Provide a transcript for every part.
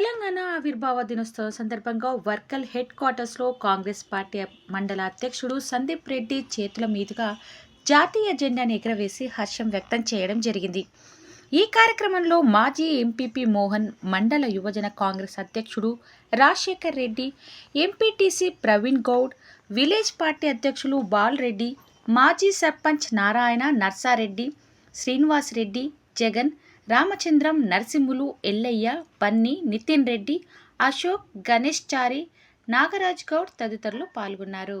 తెలంగాణ ఆవిర్భావ దినోత్సవం సందర్భంగా వర్కల్ హెడ్ క్వార్టర్స్లో కాంగ్రెస్ పార్టీ మండల అధ్యక్షుడు సందీప్ రెడ్డి చేతుల మీదుగా జాతీయ జెండాను ఎగురవేసి హర్షం వ్యక్తం చేయడం జరిగింది. ఈ కార్యక్రమంలో మాజీ ఎంపీపీ మోహన్ మండల యువజన కాంగ్రెస్ అధ్యక్షుడు Rajasekhar Reddy MPTC Praveen Goud village party అధ్యక్షులు బాలరెడ్డి మాజీ సర్పంచ్ నారాయణ నర్సారెడ్డి శ్రీనివాస్ రెడ్డి జగన్ రామచంద్రం నరసింహులు ఎల్లయ్య బన్నీ నితిన్ రెడ్డి అశోక్ గణేష్ చారి నాగరాజ్ గౌడ్ తదితరులు పాల్గొన్నారు.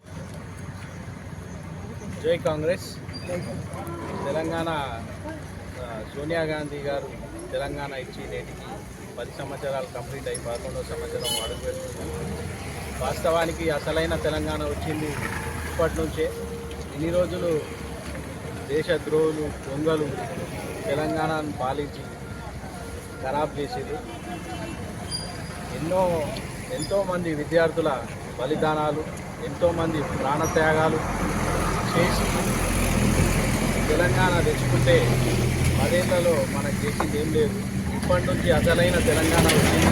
జై కాంగ్రెస్. తెలంగాణ సోనియా గాంధీ గారు తెలంగాణ ఇచ్చి నేటికి పది సంవత్సరాలు కంప్లీట్ అయి పదకొండవ సంవత్సరం అడుగుపెడుతుంది వాస్తవానికి అసలైన తెలంగాణ వచ్చింది ఇప్పటి నుంచే. ఇన్ని రోజులు దేశద్రోహులు దొంగలు తెలంగాణను పాలించి ఖరాబ్ చేసేది. ఎన్నో ఎంతోమంది విద్యార్థుల బలిదానాలు ఎంతోమంది ప్రాణత్యాగాలు చేసి తెలంగాణ తెచ్చుకుంటే పదేళ్ళలో మనకు చేసింది ఏం లేదు. ఇప్పటి నుంచి అసలైన తెలంగాణ వచ్చింది.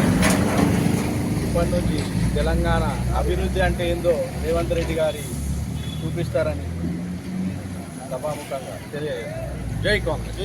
ఇప్పటి నుంచి తెలంగాణ అభివృద్ధి అంటే ఏందో రేవంత్ రెడ్డి గారి చూపిస్తారని సభాముఖంగా తెలియజేస్తాను జై కాంగ్రెస్.